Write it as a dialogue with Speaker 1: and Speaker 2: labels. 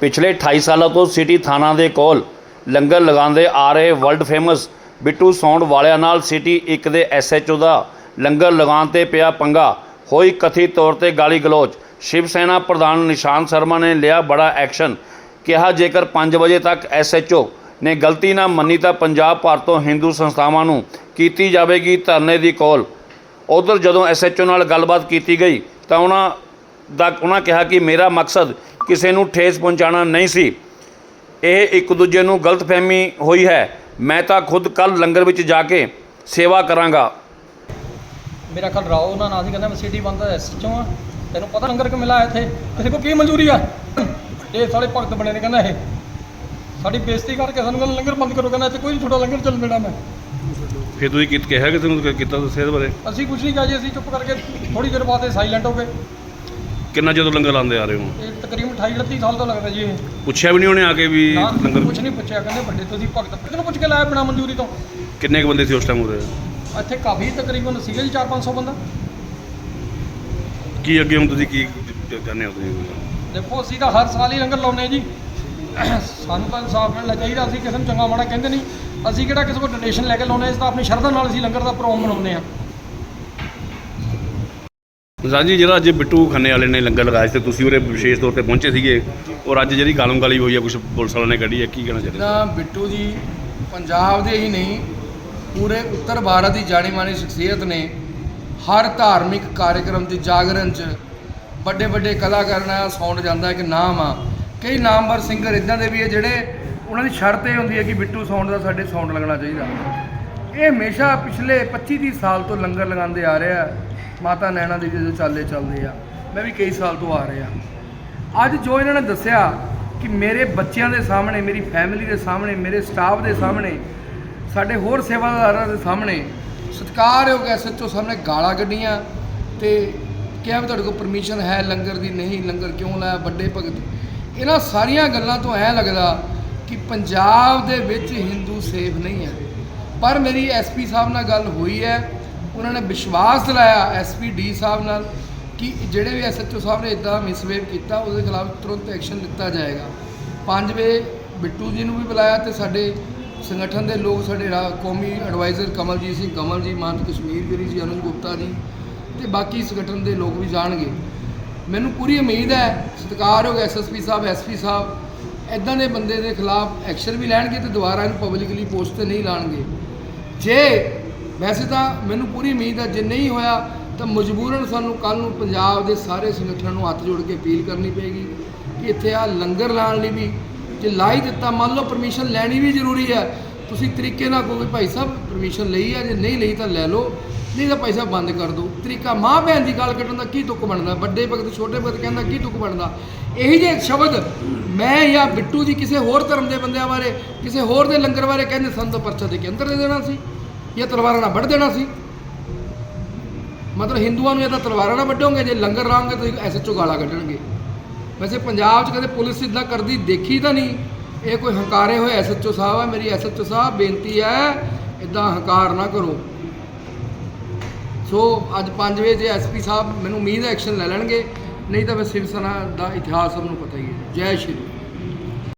Speaker 1: ਪਿਛਲੇ 28 ਸਾਲਾਂ ਤੋਂ ਸਿਟੀ ਥਾਣਾ ਦੇ ਕੋਲ ਲੰਗਰ ਲਗਾਉਂਦੇ ਆ ਰਹੇ ਵਰਲਡ ਫੇਮਸ ਬਿੱਟੂ ਸੌਂਡ ਵਾਲਿਆਂ ਨਾਲ ਸਿਟੀ 1 ਦੇ ਐਸਐਚਓ ਦਾ ਲੰਗਰ ਲਗਾਉਣ ਤੇ ਪਿਆ ਪੰਗਾ। ਹੋਈ ਕਥਿਤ ਤੌਰ ਤੇ ਗਾਲੀ ਗਲੋਚ। ਸ਼ਿਵ ਸੈਨਾ ਪ੍ਰਧਾਨ ਨਿਸ਼ਾਨ ਸ਼ਰਮਾ ਨੇ ਲਿਆ ਬੜਾ ਐਕਸ਼ਨ। ਕਿਹਾ, ਜੇਕਰ 5 ਵਜੇ ਤੱਕ ਐਸਐਚਓ ਨੇ ਗਲਤੀ ਨਾ ਮੰਨੀ ਤਾਂ ਪੰਜਾਬ ਭਰ ਤੋਂ ਹਿੰਦੂ ਸੰਸਥਾਵਾਂ ਨੂੰ ਕੀਤੀ ਜਾਵੇਗੀ ਧਰਨੇ ਦੀ ਕਾਲ। ਉਧਰ ਜਦੋਂ ਐਸਐਚਓ ਨਾਲ ਗੱਲਬਾਤ ਕੀਤੀ ਗਈ ਤਾਂ ਉਹਨਾਂ ਦਾ ਉਹਨਾਂ ਕਿਹਾ ਕਿ ਮੇਰਾ ਮਕਸਦ ਕਿਸੇ ਨੂੰ ਠੇਸ ਪਹੁੰਚਾਉਣਾ ਨਹੀਂ ਸੀ। ਇਹ ਇੱਕ ਦੂਜੇ ਨੂੰ ਗਲਤਫਹਿਮੀ ਹੋਈ ਹੈ। ਮੈਂ ਤਾਂ ਖੁਦ ਕੱਲ ਲੰਗਰ ਵਿੱਚ ਜਾ ਕੇ ਸੇਵਾ ਕਰਾਂਗਾ।
Speaker 2: ਮੇਰਾ ਖਲ ਰਾਓ ਉਹਨਾਂ ਨਾਂ ਸੀ ਕਹਿੰਦਾ ਮੈਂ ਸਿਟੀ ਬੰਦਾ ਐਸਐਚਓ ਆ। ਤੈਨੂੰ ਪਤਾ ਲੰਗਰ ਕਿ ਮਿਲਾ ਇੱਥੇ? ਕਿਸੇ ਕੋ ਕੀ ਮਨਜ਼ੂਰੀ ਆ? ਇਹ ਸਾਰੇ ਭਗਤ ਬਣੇ ਨੇ ਕਹਿੰਦਾ ਇਹ। ਸਾਡੀ ਬੇਇੱਜ਼ਤੀ ਕਰਕੇ ਸਾਨੂੰ ਕਹਿੰਦਾ ਲੰਗਰ ਬੰਦ ਕਰੋ ਕਹਿੰਦਾ ਇੱਥੇ ਕੋਈ ਨਹੀਂ ਤੁਹਾਡਾ ਲੰਗਰ ਚੱਲਣ ਦੇਣਾ ਮੈਂ।
Speaker 3: ਫਿਰ ਤੁਸੀਂ ਕਿਤ ਕਿਹਾ ਕਿ ਤੁਹਾਨੂੰ ਕੀਤਾ ਦੱਸਿਆ ਇਹਦੇ ਬਾਰੇ?
Speaker 2: ਅਸੀਂ ਕੁਝ ਨਹੀਂ ਕਿਹਾ ਜੀ ਅਸੀਂ ਚੁੱਪ ਕਰਕੇ ਥੋੜੀ ਦੇਰ ਬਾਅਦ ਸਾਇਲੈਂਟ ਹੋ ਗਏ।
Speaker 3: ਕਿੰਨਾ ਜਦੋਂ ਲੰਗਰ ਲਾਉਂਦੇ ਆ ਰਹੇ ਹੋ?
Speaker 2: ਇਹ ਤਕਰੀਬਨ 28 38 ਸਾਲ ਤੋਂ ਲੱਗਦਾ ਜੀ ਇਹ।
Speaker 3: ਪੁੱਛਿਆ ਵੀ ਨਹੀਂ ਉਹਨੇ ਆ ਕੇ ਵੀ
Speaker 2: ਨਾ
Speaker 3: ਲੰਗਰ
Speaker 2: ਕੁਝ ਨਹੀਂ ਪੁੱਛਿਆ ਕਹਿੰਦੇ ਵੱਡੇ ਤੁਸੀਂ ਭਗਤ ਕਿਹਨੂੰ ਪੁੱਛ ਕੇ ਲਾਇਆ ਬਿਨਾ ਮਨਜ਼ੂਰੀ ਤੋਂ।
Speaker 3: ਕਿੰਨੇ ਕੁ ਬੰਦੇ ਸੀ ਉਸ ਟਾਈਮ ਉਹਦੇ
Speaker 2: ਇੱਥੇ ਕਾਫੀ ਤਕਰੀਬਨ ਸੀਗੇ ਜੀ 4-500 ਬੰਦਾ।
Speaker 3: ਕੀ ਅੱਗੇ ਹੁਣ ਤੁਸੀਂ ਕੀ ਕਰਨੇ ਹੋ ਤੁਸੀਂ?
Speaker 2: ਦੇਖੋ ਅਸੀਂ ਤਾਂ ਹਰ ਸਾਲ ਹੀ ਲੰਗਰ ਲਾਉਂਦੇ ਜੀ। ਸਾਨੂੰ ਤਾਂ ਇਨਸਾਫ ਮਿਲਣਾ ਚਾਹੀਦਾ ਅਸੀਂ ਕਿਸੇ ਨੂੰ ਚੰਗਾ ਮਾੜਾ ਕਹਿੰਦੇ ਨਹੀਂ। ਅਸੀਂ ਕਿਹੜਾ ਕਿਸੇ ਕੋਲ ਡੋਨੇਸ਼ਨ ਲੈ ਕੇ ਲਾਉਂਦੇ ਅਸੀਂ ਤਾਂ ਆਪਣੀ ਸ਼ਰਧਾ ਨਾਲ ਅਸੀਂ ਲੰਗਰ ਦਾ ਪ੍ਰੋਗਰਾਮ ਬਣਾਉਂਦੇ ਆ
Speaker 3: ਸਾਜੀ ਜਿਹੜਾ ਅੱਜ ਬਿੱਟੂ ਖੰਨੇ ਵਾਲੇ ਨੇ ਲੰਗਰ ਲਗਾਇਆ ਸੀ ਤੇ ਤੁਸੀਂ ਉਹਦੇ ਵਿਸ਼ੇਸ਼ ਤੌਰ ਤੇ ਪਹੁੰਚੇ ਸੀਗੇ ਔਰ ਅੱਜ ਜਿਹੜੀ ਗਾਲਮ ਗਾਲੀ ਹੋਈ ਆ ਕੁਝ ਪੁਲਿਸ ਵਾਲਿਆਂ ਨੇ ਕੱਢੀ ਹੈ ਕੀ ਕਹਿਣਾ ਚਾਹੁੰਦੇ
Speaker 4: ਤਾਂ ਬਿੱਟੂ ਜੀ, ਪੰਜਾਬ ਦੇ ਹੀ ਨਹੀਂ, ਪੂਰੇ ਉੱਤਰ ਭਾਰਤ ਦੀ ਜਾਣੀ ਮਾਣੀ ਸ਼ਖਸੀਅਤ ਨੇ ਹਰ ਧਾਰਮਿਕ ਕਾਰਜਕ੍ਰਮ ਦੀ ਜਾਗਰਣ 'ਚ ਵੱਡੇ ਵੱਡੇ ਕਲਾਕਾਰਾਂ ਨਾਲ ਸਾਊਂਡ ਜਾਂਦਾ ਇੱਕ ਨਾਮ ਆ। ਕਈ ਨਾਮਵਰ ਸਿੰਗਰ ਇਦਾਂ ਦੇ ਵੀ ਹੈ ਜਿਹੜੇ ਉਹਨਾਂ ਦੀ ਸ਼ਰਤ ਇਹ ਹੁੰਦੀ ਹੈ ਕਿ ਬਿੱਟੂ ਸਾਊਂਡ ਦਾ ਸਾਡੇ ਸਾਊਂਡ ਲੱਗਣਾ ਚਾਹੀਦਾ। ਇਹ ਹਮੇਸ਼ਾ ਪਿਛਲੇ 25 30 ਸਾਲ ਤੋਂ ਲੰਗਰ ਲਗਾਉਂਦੇ ਆ ਰਿਹਾ ਮਾਤਾ ਨੈਣਾ ਦੇਵੀ ਦੇ ਚਾਲੇ ਚੱਲਦੇ ਆ, ਮੈਂ ਵੀ ਕਈ ਸਾਲ ਤੋਂ ਆ ਰਿਹਾ। ਅੱਜ ਜੋ ਇਹਨਾਂ ਨੇ ਦੱਸਿਆ ਕਿ ਮੇਰੇ ਬੱਚਿਆਂ ਦੇ ਸਾਹਮਣੇ, ਮੇਰੀ ਫੈਮਿਲੀ ਦੇ ਸਾਹਮਣੇ, ਮੇਰੇ ਸਟਾਫ ਦੇ ਸਾਹਮਣੇ, ਸਾਡੇ ਹੋਰ ਸੇਵਾਦਾਰਾਂ ਦੇ ਸਾਹਮਣੇ ਸਤਿਕਾਰਯੋਗ ਐਸਐਚਓ ਸਾਹਮਣੇ ਗਾਲਾਂ ਕੱਢੀਆਂ ਤੇ ਕਿਹਾ ਵੀ ਤੁਹਾਡੇ ਕੋਲ ਪਰਮਿਸ਼ਨ ਹੈ ਲੰਗਰ ਦੀ? ਨਹੀਂ, ਲੰਗਰ ਕਿਉਂ ਲਾਇਆ? ਵੱਡੇ ਭਗਤ। ਇਹਨਾਂ ਸਾਰੀਆਂ ਗੱਲਾਂ ਤੋਂ ਐ ਲੱਗਦਾ ਕਿ ਪੰਜਾਬ ਦੇ ਵਿੱਚ ਹਿੰਦੂ ਸੇਫ ਨਹੀਂ ਹੈ। ਪਰ ਮੇਰੀ ਐਸਪੀ ਸਾਹਿਬ ਨਾਲ ਗੱਲ ਹੋਈ ਹੈ। ਉਹਨਾਂ ਨੇ ਵਿਸ਼ਵਾਸ ਦਿਲਾਇਆ ਐਸਪੀ ਡੀ ਸਾਹਿਬ ਨਾਲ ਕਿ ਜਿਹੜੇ ਵੀ ਐਸਐਚਓ ਸਾਹਿਬ ਨੇ ਇਦਾਂ ਮਿਸਬਿਹੇਵ ਕੀਤਾ, ਉਹਦੇ ਖਿਲਾਫ ਤੁਰੰਤ ਐਕਸ਼ਨ ਲਿੱਤਾ ਜਾਏਗਾ। ਪੰਜ ਵੇ ਬਿੱਟੂ ਜੀ ਨੂੰ ਵੀ ਬੁਲਾਇਆ ਤੇ ਸਾਡੇ ਸੰਗਠਨ ਦੇ ਲੋਕ, ਸਾਡੇ ਕੌਮੀ ਐਡਵਾਈਜ਼ਰ ਕਮਲਜੀਤ ਸਿੰਘ, ਕਮਲ ਜੀ ਮਹੰਤ ਕਸ਼ਮੀਰ ਗਿਰੀ ਜੀ ਅਨੁਜ ਗੁਪਤਾ ਜੀ ਤੇ ਬਾਕੀ ਸੰਗਠਨ ਦੇ ਲੋਕ ਵੀ ਜਾਣਗੇ। ਮੈਨੂੰ ਪੂਰੀ ਉਮੀਦ ਹੈ, ਸਤਿਕਾਰਯੋਗ ਐਸਐਸਪੀ ਸਾਹਿਬ, ਐਸਪੀ ਸਾਹਿਬ ਇਦਾਂ ਦੇ ਬੰਦੇ ਦੇ ਖਿਲਾਫ ਐਕਸ਼ਨ ਵੀ ਲੈਣਗੇ ਤੇ ਦੁਬਾਰਾ ਇਹਨੂੰ ਪਬਲਿਕਲੀ ਪੋਸਟ ਤੇ ਨਹੀਂ ਲਾਣਗੇ। ਜੇ ਵੈਸੇ ਤਾਂ ਮੈਨੂੰ ਪੂਰੀ ਉਮੀਦ ਹੈ ਜੇ ਨਹੀਂ ਹੋਇਆ ਤਾਂ ਮਜਬੂਰਨ ਸਾਨੂੰ ਕੱਲ ਨੂੰ ਪੰਜਾਬ ਦੇ ਸਾਰੇ ਸੰਗਠਨਾਂ ਨੂੰ ਹੱਥ ਜੋੜ ਕੇ ਅਪੀਲ ਕਰਨੀ ਪਏਗੀ ਕਿ ਇੱਥੇ ਆ ਲੰਗਰ ਲਾਉਣ ਲਈ ਵੀ, ਜੇ ਲਾ ਹੀ ਦਿੱਤਾ, ਮੰਨ ਲਓ ਪਰਮਿਸ਼ਨ ਲੈਣੀ ਵੀ ਜ਼ਰੂਰੀ ਹੈ ਤੁਸੀਂ ਤਰੀਕੇ ਨਾਲ ਕਹੋਗੇ, ਭਾਈ ਸਾਹਿਬ ਪਰਮਿਸ਼ਨ ਲਈ ਹੈ ਜੇ ਨਹੀਂ ਲਈ ਤਾਂ ਲੈ ਲਓ, ਨਹੀਂ ਤਾਂ ਭਾਈ ਸਾਹਿਬ ਬੰਦ ਕਰ ਦਿਓ। ਤਰੀਕਾ ਮਾਂ ਭੈਣ ਦੀ ਗੱਲ ਕੱਢਣ ਦਾ ਕੀ ਤੁੱਕ ਬਣਦਾ? ਵੱਡੇ ਭਗਤ, ਛੋਟੇ ਭਗਤ ਕਹਿੰਦਾ ਕੀ ਤੁੱਕ ਬਣਦਾ? ਇਹੀ ਜਿਹੇ ਸ਼ਬਦ ਮੈਂ ਜਾਂ ਬਿੱਟੂ ਜੀ ਕਿਸੇ ਹੋਰ ਧਰਮ ਦੇ ਬੰਦਿਆਂ ਬਾਰੇ, ਕਿਸੇ ਹੋਰ ਦੇ ਲੰਗਰ ਬਾਰੇ ਕਹਿੰਦੇ ਸਾਨੂੰ ਤਾਂ ਪਰਚਾ ਦੇ ਕੇ ਅੰਦਰ ਦੇ ਦੇਣਾ ਸੀ ਜਾਂ ਤਲਵਾਰਾਂ ਨਾਲ ਵੱਢ ਦੇਣਾ ਸੀ? ਮਤਲਬ ਹਿੰਦੂਆਂ ਨੂੰ ਇਹ ਤਾਂ ਤਲਵਾਰਾਂ ਨਾਲ ਵੱਢੋਗੇ, ਜੇ ਲੰਗਰ ਲਾਉਂਗੇ ਤਾਂ ਐਸੇ ਚੁਗਾਲਾ ਕੱਢਣਗੇ। ਵੈਸੇ ਪੰਜਾਬ 'ਚ ਕਦੇ ਪੁਲਿਸ ਇਦਾਂ ਕਰਦੀ ਦੇਖੀ ਤਾਂ ਨਹੀਂ। ਇਹ ਕੋਈ ਹੰਕਾਰੇ ਹੋਏ ਐਸਐਚਓ ਸਾਹਿਬ ਆ, ਮੇਰੀ ਐਸਐਚਓ ਸਾਹਿਬ, ਬੇਨਤੀ ਹੈ ਇਦਾਂ ਹੰਕਾਰ ਨਾ ਕਰੋ। ਸੋ ਅੱਜ 5 ਵਜੇ ਜੇ ਐਸਪੀ ਸਾਹਿਬ ਮੈਨੂੰ ਉਮੀਦ ਐਕਸ਼ਨ ਲੈ ਲੈਣਗੇ, ਨਹੀਂ ਤਾਂ ਮੈਂ ਸਿਵ ਸੈਨਾ ਦਾ ਇਤਿਹਾਸ ਸਭ ਨੂੰ ਪਤਾ ਹੀ ਹੈ। ਜੈ ਸ਼੍ਰੀ